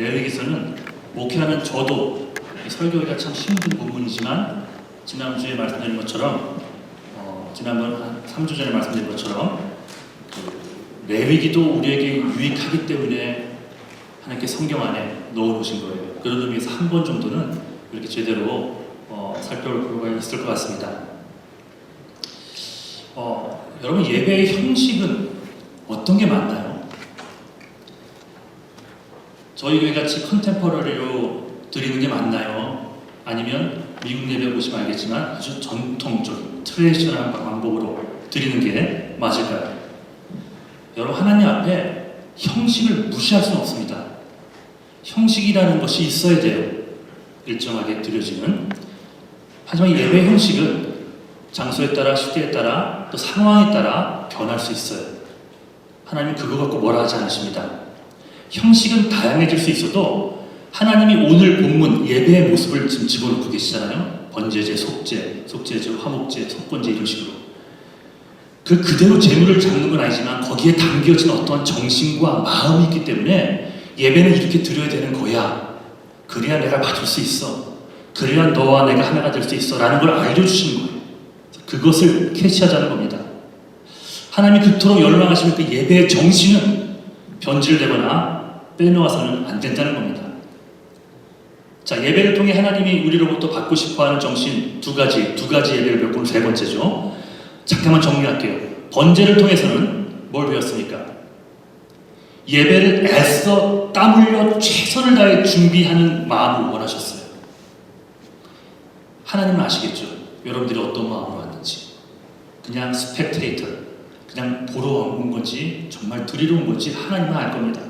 레위기서는 목회하는 저도 이 설교가 참 힘든 부분이지만 지난주에 말씀드린 것처럼 어, 지난번 한 3주 전에 말씀드린 것처럼 그 레위기도 우리에게 유익하기 때문에 하나님께 성경 안에 넣어놓으신 거예요. 그런 의미에서 한 번 정도는 이렇게 제대로 어, 살펴볼 필요가 있을 것 같습니다. 어, 여러분 예배의 형식은 어떤 게 맞나요? 저희 교회 같이 컨템퍼러리로 드리는 게 맞나요? 아니면 미국 예배 보시면 알겠지만 아주 전통적 트레디셔널한 방법으로 드리는 게 맞을까요? 여러분 하나님 앞에 형식을 무시할 수는 없습니다. 형식이라는 것이 있어야 돼요. 일정하게 드려지는. 하지만 예배 형식은 장소에 따라 시대에 따라 또 상황에 따라 변할 수 있어요. 하나님 그거 갖고 뭐라 하지 않으십니다. 형식은 다양해질 수 있어도 하나님이 오늘 본문 예배의 모습을 지금 집어넣고 계시잖아요. 번제제, 속죄, 속죄제, 화목제, 속건제 이런 식으로. 그 그대로 재물을 잡는 건 아니지만 거기에 담겨진 어떠한 정신과 마음이 있기 때문에 예배는 이렇게 드려야 되는 거야. 그래야 내가 받을 수 있어. 그래야 너와 내가 하나가 될 수 있어. 라는 걸 알려주시는 거예요. 그것을 캐치하자는 겁니다. 하나님이 그토록 열망하시는 그 예배의 정신은 변질되거나 빼놓아서는 안 된다는 겁니다. 자, 예배를 통해 하나님이 우리로부터 받고 싶어 하는 정신 두 가지, 두 가지 예배를 배웠고 세 번째죠. 잠깐만 정리할게요. 번제를 통해서는 뭘 배웠습니까? 예배를 애써 땀 흘려 최선을 다해 준비하는 마음을 원하셨어요. 하나님은 아시겠죠? 여러분들이 어떤 마음으로 왔는지. 그냥 스펙테이터, 그냥 보러 온 건지, 정말 드리러 온 건지 하나님은 알 겁니다.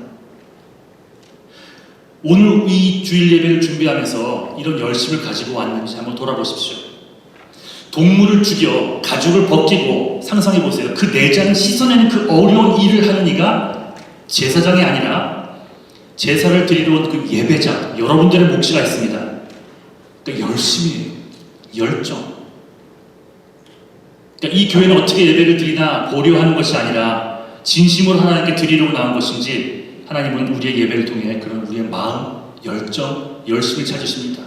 오늘 이 주일 예배를 준비하면서 이런 열심을 가지고 왔는지 한번 돌아보십시오. 동물을 죽여 가죽을 벗기고 상상해 보세요. 그 내장을 씻어내는 그 어려운 일을 하는 이가 제사장이 아니라 제사를 드리러 온 그 예배자 여러분들의 몫이가 있습니다. 그러니까 열심히. 열정. 그러니까 이 교회는 어떻게 예배를 드리나 보려 하는 것이 아니라 진심으로 하나님께 드리려고 나온 것인지 하나님은 우리의 예배를 통해 그런 우리의 마음, 열정, 열심을 찾으십니다.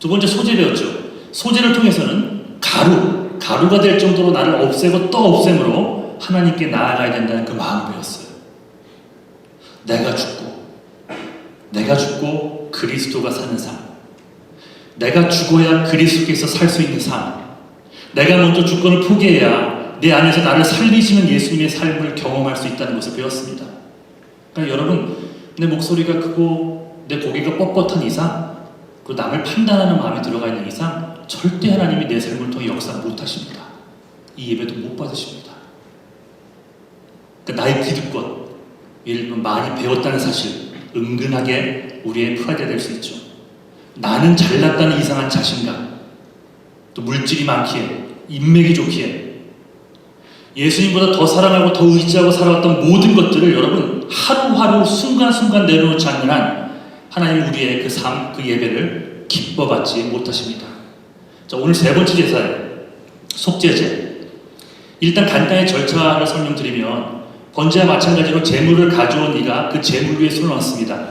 두 번째 소재 배웠죠. 소재를 통해서는 가루, 가루가 될 정도로 나를 없애고 또 없앰으로 하나님께 나아가야 된다는 그 마음을 배웠어요. 내가 죽고, 내가 죽고 그리스도가 사는 삶. 내가 죽어야 그리스도께서 살 수 있는 삶. 내가 먼저 주권을 포기해야 내 안에서 나를 살리시는 예수님의 삶을 경험할 수 있다는 것을 배웠습니다. 그러니까 여러분, 내 목소리가 크고 내 고개가 뻣뻣한 이상, 그 남을 판단하는 마음이 들어가 있는 이상 절대 하나님이 내 삶을 통해 역사 못 하십니다. 이 예배도 못 받으십니다. 그러니까 나의 기득권, 예를 들면 많이 배웠다는 사실, 은근하게 우리의 프라이드 될수 있죠. 나는 잘났다는 이상한 자신감, 또 물질이 많기에, 인맥이 좋기에, 예수님보다 더 사랑하고 더 의지하고 살아왔던 모든 것들을 여러분 하루하루 순간순간 내려놓지 않는 한 하나님 우리의 그 삶, 그 예배를 기뻐 받지 못하십니다. 자, 오늘 세 번째 제사예요. 속죄제. 일단 간단히 절차를 설명드리면 번제와 마찬가지로 재물을 가져온 이가 그 재물 위에 손을 얹습니다.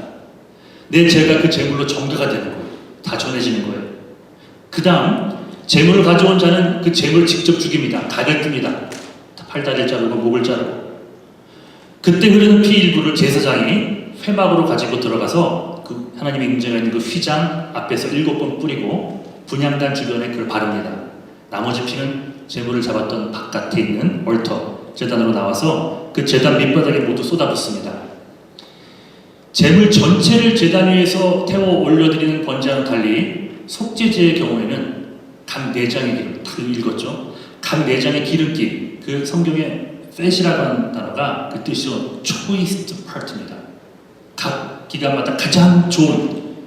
내 죄가 그 재물로 정가가 되는 거예요. 다 전해지는 거예요. 그 다음 재물을 가져온 자는 그 재물을 직접 죽입니다. 각을 뜹니다. 팔다리를 자르고 목을 자르고 그때 흐르는 피 일부를 제사장이 회막으로 가지고 들어가서 그 하나님의 임재가 있는 그 휘장 앞에서 일곱 번 뿌리고 분향단 주변에 그걸 바릅니다. 나머지 피는 재물을 잡았던 바깥에 있는 얼터 재단으로 나와서 그 재단 밑바닥에 모두 쏟아붓습니다. 재물 전체를 재단 위에서 태워 올려드리는 번제와는 달리 속죄제의 경우에는 각 내장의 기름, 다 읽었죠? 각 내장의 기름기, 그 성경에 팻이라고 하는 단어가 그 뜻이요 choice part입니다. 각 기관마다 가장 좋은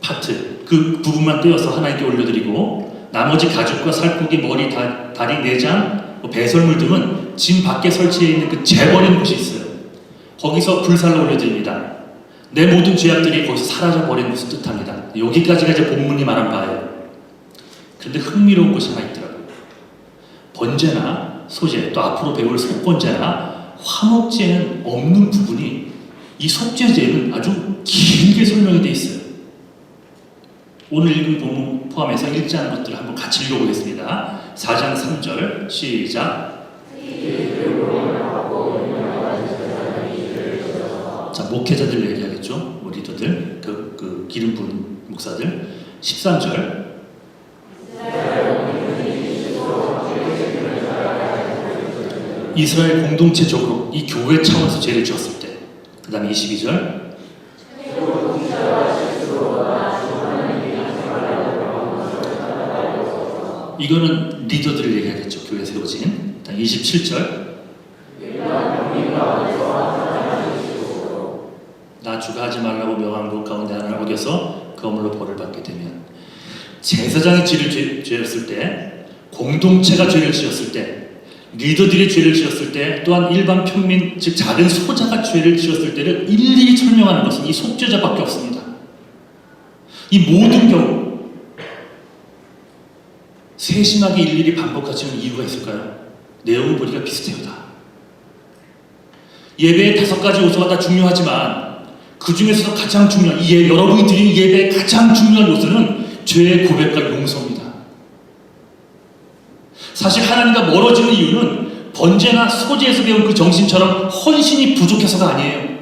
파트 그 부분만 떼어서 하나님께 올려드리고 나머지 가죽과 살코기, 머리, 다, 다리, 내장, 뭐 배설물 등은 진 밖에 설치해 있는 그 재버린 곳이 있어요. 거기서 불살로 올려드립니다. 내 모든 죄악들이 거기서 사라져 버린 것을 뜻합니다. 여기까지가 이제 본문이 말한 바예요. 그런데 흥미로운 것이 하나 있더라고요. 번제나 소제, 또 앞으로 배울 속건제나 화목제는 없는 부분이 이 속죄제는 아주 길게 설명이 되어 있어요. 오늘 읽은 본문 포함해서 않은 것들을 한번 같이 읽어보겠습니다. 4장 3절 시작. 자 목회자들 얘기하겠죠. 우리 리더들, 그, 그 기름 부은 목사들. 13절. 이스라엘 공동체적으로 이 교회 차원에서 죄를 지었을 때. 그 다음에 22절. 이거는 리더들을 얘기하겠죠. 교회 세워진. 27절. 나 주가 하지 말라고 명한 것 가운데 하나를 어겨서 그 허물로 벌을 받게 되면 제사장이 죄를 죄, 죄였을 때 공동체가 죄를 지었을 때 리더들이 죄를 지었을 때 또한 일반 평민 즉 작은 소자가 죄를 지었을 때를 일일이 설명하는 것은 이 속죄자밖에 없습니다. 이 모든 경우 세심하게 일일이 반복하시는 이유가 있을까요? 내용을 보니까 비슷해요 다. 예배의 다섯 가지 요소가 다 중요하지만 그 중에서도 가장 중요한 이 예, 여러분이 드리는 예배의 가장 중요한 요소는 죄의 고백과 용서입니다. 사실 하나님과 멀어지는 이유는 번제나 소제에서 배운 그 정신처럼 헌신이 부족해서가 아니에요.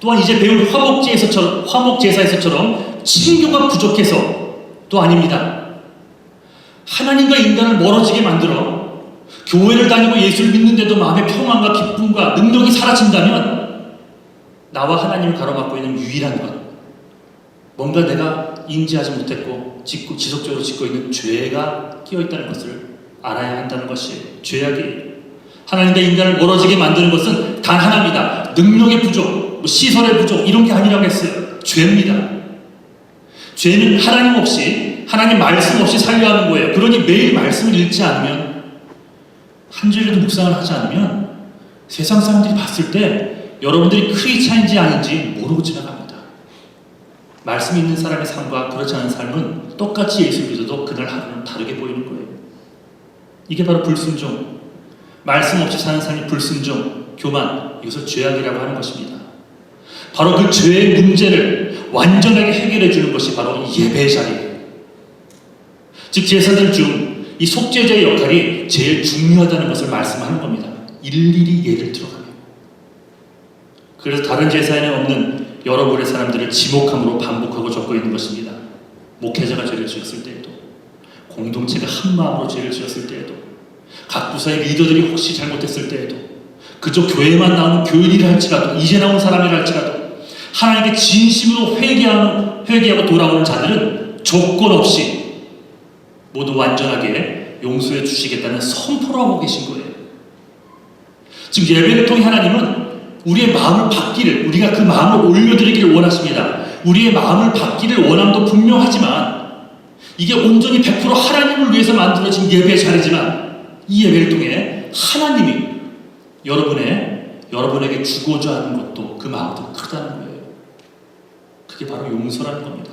또한 이제 배운 화목제에서처럼 화목제사에서처럼 친교가 부족해서 또 아닙니다. 하나님과 인간을 멀어지게 만들어 교회를 다니고 예수를 믿는데도 마음의 평안과 기쁨과 능력이 사라진다면 나와 하나님을 가로막고 있는 유일한 것 뭔가 내가 인지하지 못했고 지속적으로 짓고 있는 죄가 끼어 있다는 것을 알아야 한다는 것이 죄악이에요. 하나님과 인간을 멀어지게 만드는 것은 단 하나입니다. 능력의 부족, 뭐 시설의 부족 이런 게 아니라고 했어요. 죄입니다. 죄는 하나님 없이 하나님 말씀 없이 살려 하는 거예요. 그러니 매일 말씀을 읽지 않으면 한 줄이라도 묵상을 하지 않으면 세상 사람들이 봤을 때 여러분들이 크리스찬인지 아닌지 모르고 지나갑니다. 말씀 있는 사람의 삶과 그렇지 않은 삶은 똑같이 예수 믿어도 그날 하루는 다르게 보이는 거예요. 이게 바로 불순종. 말씀 없이 사는 삶이 불순종, 교만, 이것을 죄악이라고 하는 것입니다. 바로 그 죄의 문제를 완전하게 해결해 주는 것이 바로 예배의 자리예요. 즉 제사들 중 이 속죄자의 역할이 제일 중요하다는 것을 말씀하는 겁니다. 일일이 예를 들어가며. 그래서 다른 제사에는 없는 여러 부의 사람들을 지목함으로 반복하고 적고 있는 것입니다. 목회자가 죄를 지었을 때에도, 공동체가 한 마음으로 죄를 지었을 때에도, 각 부서의 리더들이 혹시 잘못했을 때에도, 그저 교회만 나오는 교인이라 할지라도, 이제 나온 사람이라 할지라도, 하나님께 진심으로 회개하는, 회개하고 돌아오는 자들은 조건 없이 모두 완전하게 용서해 주시겠다는 선포를 하고 계신 거예요. 지금 예배를 통해 하나님은 우리의 마음을 받기를, 우리가 그 마음을 올려드리기를 원하십니다. 우리의 마음을 받기를 원함도 분명하지만 이게 온전히 100% 하나님을 위해서 만들어진 예배의 자리지만 이 예배를 통해 하나님이 여러분의 여러분에게 주고자 하는 것도 그 마음도 크다는 거예요. 그게 바로 용서라는 겁니다.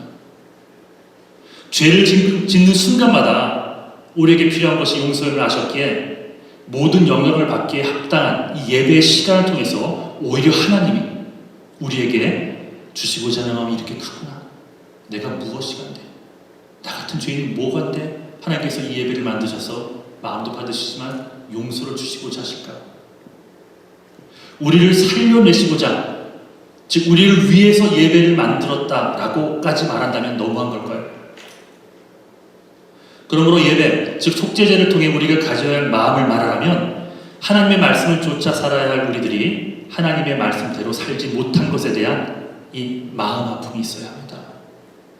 죄를 짓는 순간마다 우리에게 필요한 것이 용서를 하셨기에 모든 영향을 받기에 합당한 이 예배의 시간을 통해서 오히려 하나님이 우리에게 주시고자 하는 마음이 이렇게 크구나. 내가 무엇이 간데? 나 같은 죄인이 뭐가 돼? 하나님께서 이 예배를 만드셔서 마음도 받으시지만 용서를 주시고자 하실까? 우리를 살려내시고자 즉 우리를 위해서 예배를 만들었다라고까지 말한다면 너무한 걸까요? 그러므로 예배, 즉 속죄제를 통해 우리가 가져야 할 마음을 말하면 하나님의 말씀을 쫓아 살아야 할 우리들이 하나님의 말씀대로 살지 못한 것에 대한 이 마음 아픔이 있어야 합니다.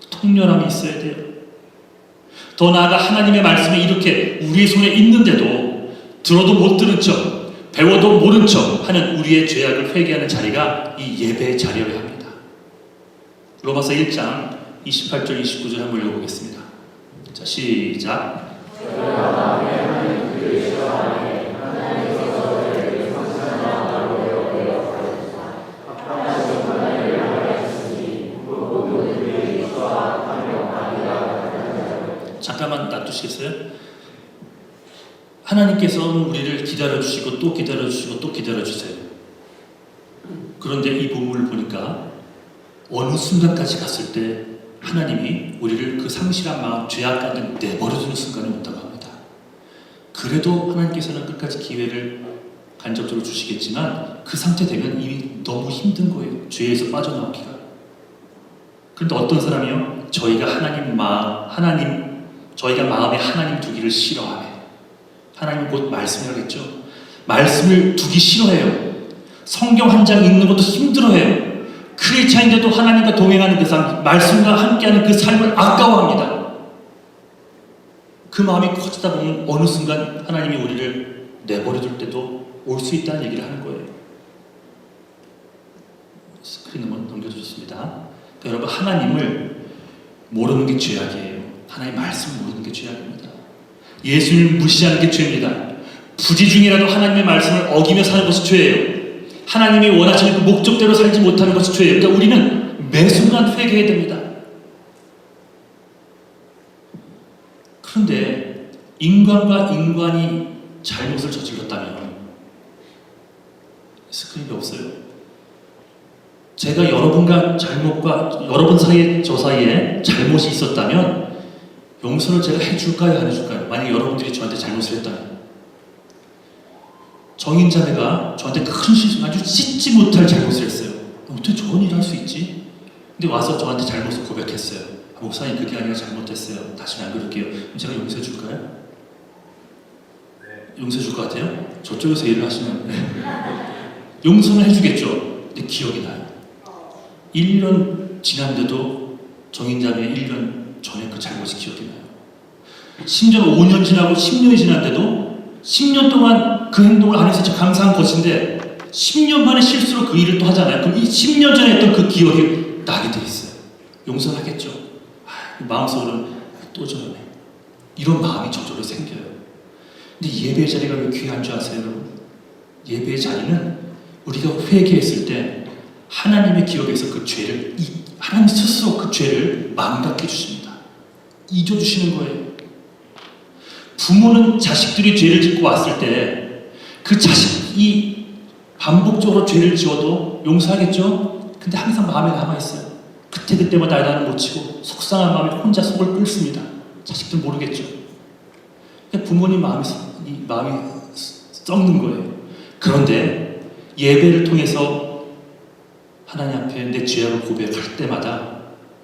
통렬함이 있어야 돼요. 더 나아가 하나님의 말씀이 이렇게 우리의 손에 있는데도 들어도 못 들은 척, 배워도 모른 척 하는 우리의 죄악을 회개하는 자리가 이 예배의 자리여야 합니다. 로마서 1장 28절 29절 한번 읽어보겠습니다. 자, 시작. 잠깐만 놔두시겠어요? 하나님께서는 우리를 기다려주시고 또 기다려주시고 또 기다려주세요. 그 그런데 이 본문을 보니까 어느 순간까지 갔을 때 하나님이 우리를 그 상실한 마음, 죄악 가운데 내버려두는 순간이 온다고 합니다. 그래도 하나님께서는 끝까지 기회를 간접적으로 주시겠지만 그 상태 되면 이미 너무 힘든 거예요. 죄에서 빠져나오기가. 그런데 어떤 사람이요? 저희가 하나님 마음, 하나님, 저희가 마음에 하나님 두기를 싫어하네. 하나님 곧 말씀이라겠죠. 말씀을 두기 싫어해요. 성경 한 장 읽는 것도 힘들어해요. 크리스찬인데도 하나님과 동행하는 그 삶, 말씀과 함께하는 그 삶을 아까워합니다. 그 마음이 커지다 보면 어느 순간 하나님이 우리를 내버려 둘 때도 올 수 있다는 얘기를 하는 거예요. 스크린 한번 넘겨주셨습니다. 그러니까 여러분 하나님을 모르는 게 죄악이에요. 하나님 말씀을 모르는 게 죄악입니다. 예수님을 무시하는 게 죄입니다. 부지 중이라도 하나님의 말씀을 어기며 사는 것이 죄예요. 하나님이 원하시는 그 목적대로 살지 못하는 것이 죄예요. 그러니까 우리는 매 순간 회개해야 됩니다. 그런데 인간과 인간이 잘못을 저질렀다면 스크립이 없어요. 제가 여러분과 잘못과 여러분 사이에 저 사이에 잘못이 있었다면 용서를 제가 해줄까요, 안 해줄까요? 만약 여러분들이 저한테 잘못을 했다면 정인자매가 저한테 큰 실수, 아주 씻지 못할 잘못을 했어요. 어떻게 저런 일을 할 수 있지? 근데 와서 저한테 잘못을 고백했어요. 아, 목사님 그게 아니라 잘못했어요. 다시는 안 그럴게요. 그럼 제가 용서해 줄까요? 용서해 줄 것 같아요? 저쪽에서 일을 하시면 네. 용서는 해주겠죠. 근데 기억이 나요. 1년 지났는데도 정인자매 1년 전에 그 잘못이 기억이 나요. 심지어 5년 지나고 10년이 지났는데도 10년 동안 그 행동을 안 해서 감사한 것인데 10년 만에 실수로 그 일을 또 하잖아요. 그럼 이 10년 전에 했던 그 기억이 나게 돼 있어요. 용서는 하겠죠. 아, 마음속으로는 또 저러네. 이런 마음이 저절로 생겨요. 근데 예배의 자리가 왜 귀한 줄 아세요, 여러분? 예배의 자리는 우리가 회개했을 때 하나님의 기억에서 그 죄를 이- 하나님 스스로 그 죄를 망각해 주십니다. 잊어 주시는 거예요. 부모는 자식들이 죄를 짓고 왔을 때 그 자식이 반복적으로 죄를 지어도 용서하겠죠? 근데 항상 마음에 남아있어요. 그때그때마다 나는 못 치고 속상한 마음에 혼자 속을 끓습니다. 자식들 모르겠죠? 부모님 마음이, 이 마음이 썩는 거예요. 그런데 예배를 통해서 하나님 앞에 내 죄악을 고백할 때마다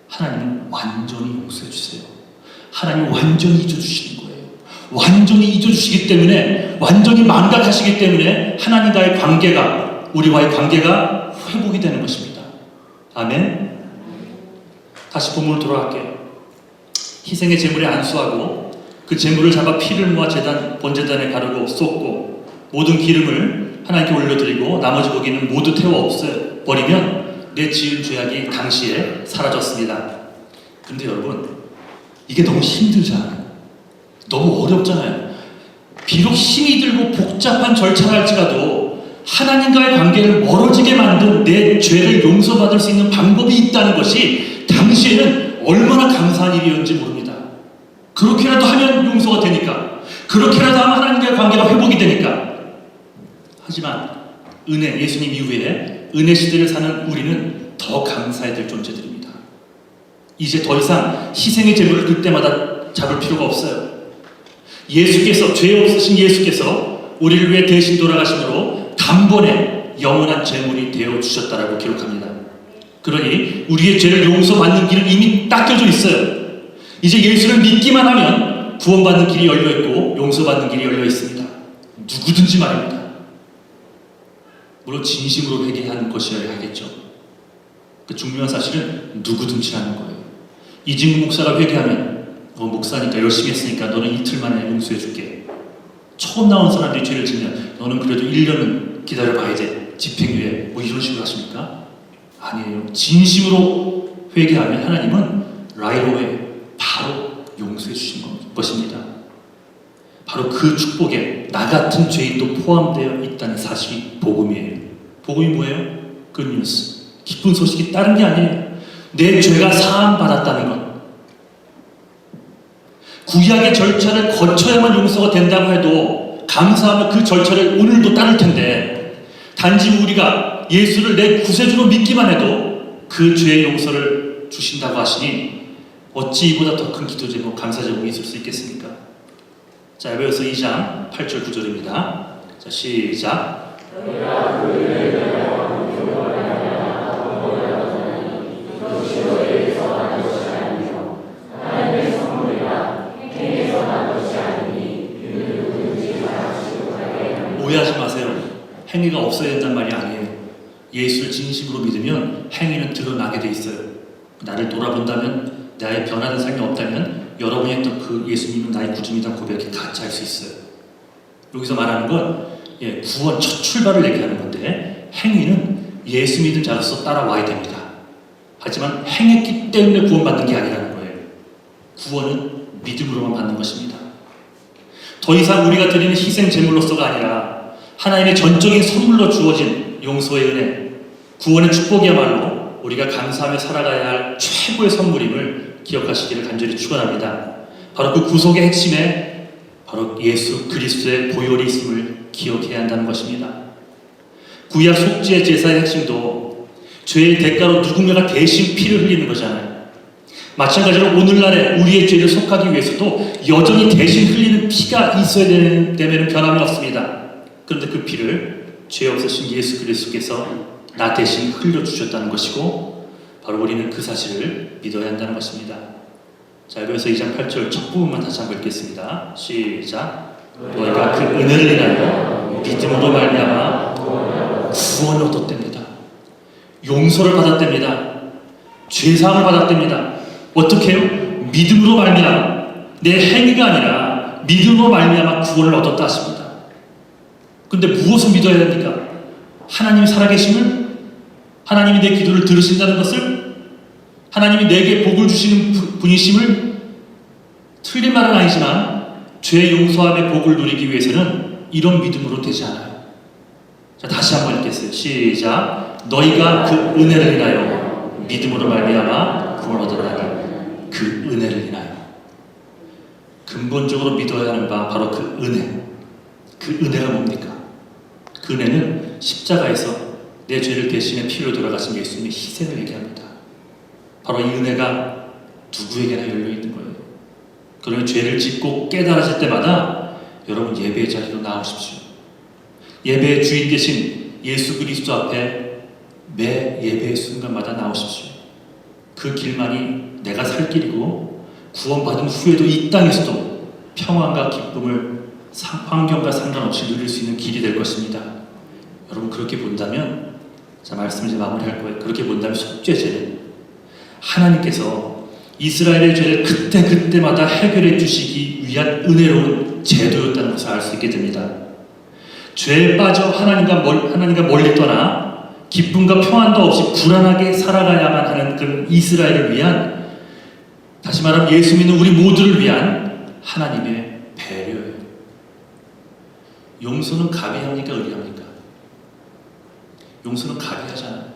하나님은 완전히 용서해 주세요. 하나님 완전히 잊어주시는 거예요. 완전히 잊어주시기 때문에, 완전히 망각하시기 때문에 하나님과의 관계가, 우리와의 관계가 회복이 되는 것입니다. 아멘. 다시 본문으로 돌아갈게요. 희생의 제물에 안수하고 그 제물을 잡아 피를 모아 제단 번제단에 가르고 쏟고 모든 기름을 하나님께 올려드리고 나머지 고기는 모두 태워 없애 버리면 내 지은 죄악이 당시에 사라졌습니다. 근데 여러분 이게 너무 힘들잖아요. 너무 어렵잖아요. 비록 힘이 들고 복잡한 절차랄지라도 하나님과의 관계를 멀어지게 만든 내 죄를 용서받을 수 있는 방법이 있다는 것이 당시에는 얼마나 감사한 일이었는지 모릅니다. 그렇게라도 하면 용서가 되니까, 그렇게라도 하면 하나님과의 관계가 회복이 되니까. 하지만 은혜, 예수님 이후에 은혜 시대를 사는 우리는 더 감사해야 될 존재들입니다. 이제 더 이상 희생의 제물을 그때마다 잡을 필요가 없어요. 예수께서 죄 없으신 예수께서 우리를 위해 대신 돌아가심으로 단번에 영원한 제물이 되어 주셨다라고 기록합니다. 그러니 우리의 죄를 용서받는 길은 이미 닦여져 있어요. 이제 예수를 믿기만 하면 구원받는 길이 열려 있고 용서받는 길이 열려 있습니다. 누구든지 말입니다. 물론 진심으로 회개하는 것이어야 하겠죠. 그 중요한 사실은 누구든지라는 거예요. 이진구 목사가 회개하면 어, 목사니까 열심히 했으니까 너는 이틀 만에 용서해 줄게. 처음 나온 사람들이 죄를 지면 너는 그래도 1년은 기다려봐야 돼. 집행유예 뭐 이런 식으로 하십니까? 아니에요. 진심으로 회개하면 하나님은 라이로에 바로 용서해 주신 것입니다. 바로 그 축복에 나 같은 죄인도 포함되어 있다는 사실이 복음이에요. 복음이 뭐예요? 굿뉴스. 기쁜 소식이 다른 게 아니에요. 내 죄가 사함 받았다는 것. 구약의 절차를 거쳐야만 용서가 된다고 해도 감사하면 그 절차를 오늘도 따를 텐데 단지 우리가 예수를 내 구세주로 믿기만 해도 그 죄의 용서를 주신다고 하시니 어찌 이보다 더 큰 기도 제목 감사 제목이 있을 수 있겠습니까? 자, 에베소서 2장 8절 9절입니다. 자, 시작. 오해하지 마세요. 행위가 없어야 된다는 말이 아니에요. 예수를 진심으로 믿으면 행위는 드러나게 돼 있어요. 나를 돌아본다면 나의 변화된 삶이 없다면 여러분이 했던 그 예수님은 나의 구주이다 고백이 가짜일 수 있어요. 여기서 말하는 건 예, 구원 첫 출발을 얘기하는 건데 행위는 예수 믿은 자로서 따라와야 됩니다. 하지만 행했기 때문에 구원받는 게 아니라는 거예요. 구원은 믿음으로만 받는 것입니다. 더 이상 우리가 드리는 희생 제물로서가 아니라 하나님의 전적인 선물로 주어진 용서의 은혜, 구원의 축복이야말로 우리가 감사하며 살아가야 할 최고의 선물임을 기억하시기를 간절히 축원합니다. 바로 그 구속의 핵심에 바로 예수 그리스도의 보혈이 있음을 기억해야 한다는 것입니다. 구약 속죄 제사의 핵심도 죄의 대가로 누군가가 대신 피를 흘리는 거잖아요. 마찬가지로 오늘날에 우리의 죄를 속하기 위해서도 여전히 대신 흘리는 피가 있어야 되는 데에는 변함이 없습니다. 그런데 그 피를 죄 없으신 예수 그리스도께서 나 대신 흘려 주셨다는 것이고 바로 우리는 그 사실을 믿어야 한다는 것입니다. 자, 그래서 2장 8절 첫 부분만 다시 한번 읽겠습니다. 시작. 너희가 그 은혜를 인하여 믿음으로 말미암아 구원을 얻었답니다. 용서를 받았답니다. 죄사함을 받았답니다. 어떻게 해요? 믿음으로 말미암아 내 행위가 아니라 믿음으로 말미암아 구원을 얻었다 하십니다. 근데 무엇을 믿어야 됩니까? 하나님이 살아계심을 하나님이 내 기도를 들으신다는 것을 하나님이 내게 복을 주시는 부- 분이심을 틀린 말은 아니지만 죄 용서함의 복을 누리기 위해서는 이런 믿음으로 되지 않아요. 자, 다시 한번 읽겠어요. 시작. 너희가 그 은혜를 인하여 믿음으로 말미암아 구원을 얻었나니 그 은혜를 인하여 근본적으로 믿어야 하는 바 바로 그 은혜. 그 은혜가 뭡니까? 그 은혜는 십자가에서 내 죄를 대신해 피로 돌아가신 예수님의 희생을 얘기합니다. 바로 이 은혜가 누구에게나 열려 있는 거예요. 그러면 죄를 짓고 깨달아질 때마다 여러분 예배의 자리로 나오십시오. 예배의 주인 되신 예수 그리스도 앞에 매 예배의 순간마다 나오십시오. 그 길만이 내가 살 길이고 구원받은 후에도 이 땅에서도 평안과 기쁨을 상- 환경과 상관없이 누릴 수 있는 길이 될 것입니다. 여러분 그렇게 본다면 자 말씀을 이제 마무리할 거예요. 그렇게 본다면 속죄 죄는 하나님께서 이스라엘의 죄를 그때 그때마다 해결해 주시기 위한 은혜로운 제도였다는 것을 알 수 있게 됩니다. 죄에 빠져 하나님과 멀, 하나님과 멀리 떠나 기쁨과 평안도 없이 불안하게 살아가야만 하는 그 이스라엘을 위한 다시 말하면 예수 믿는 우리 모두를 위한 하나님의 배려예요. 용서는 갑이 합니까? 을이 합니까? 용서는 갑이 하잖아요.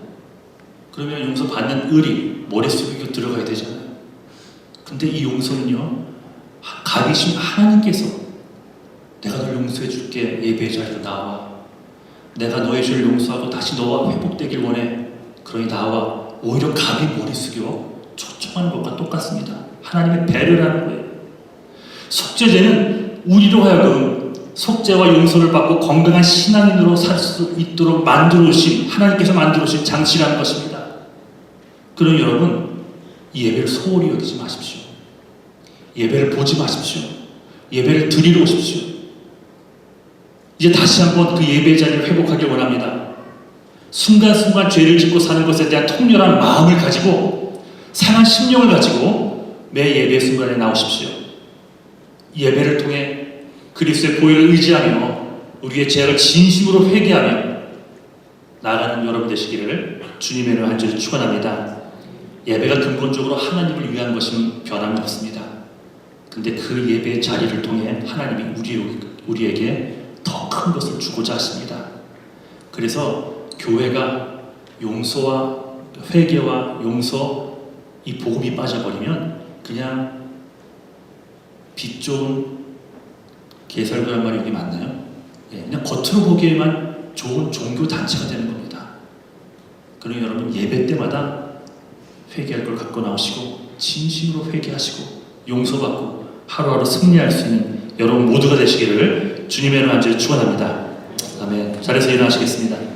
그러면 용서 받는 을이 머릿속에 들어가야 되잖아요. 근데 이 용서는요, 갑이신 하나님께서 내가 널 용서해 줄게 예배의 자리로 나와. 내가 너의 죄를 용서하고 다시 너와 회복되길 원해. 그러니 나와. 오히려 갑이 머리 숙여 초청하는 것과 똑같습니다. 하나님의 배려라는 거예요. 속죄제는 우리로 하여금 속죄와 용서를 받고 건강한 신앙인으로 살 수 있도록 만들어 오신 하나님께서 만들어 오신 장치라는 것입니다. 그럼 여러분 이 예배를 소홀히 여기지 마십시오. 예배를 보지 마십시오. 예배를 드리러 오십시오. 이제 다시 한번 그 예배 자리를 회복하길 원합니다. 순간순간 죄를 짓고 사는 것에 대한 통렬한 마음을 가지고 상한 심령을 가지고 매 예배 순간에 나오십시오. 예배를 통해 그리스도의 보혈을 의지하며 우리의 죄를 진심으로 회개하며 나아가는 여러분 되시기를 주님의 이름으로 간절히 축원합니다. 예배가 근본적으로 하나님을 위한 것은 변함이 없습니다. 근데 그 예배의 자리를 통해 하나님이 우리, 우리에게 더 큰 것을 주고자 하십니다. 그래서 교회가 용서와 회개와 용서 이 복음이 빠져버리면 그냥 빛 좋은 개설교란 말이 여기 맞나요? 예, 그냥 겉으로 보기에만 좋은 종교 단체가 되는 겁니다. 그러니 여러분 예배 때마다 회개할 걸 갖고 나오시고 진심으로 회개하시고 용서받고 하루하루 승리할 수 있는 여러분 모두가 되시기를 주님의 이름 안주로 축원합니다. 아멘. 자리에서 일어나시겠습니다.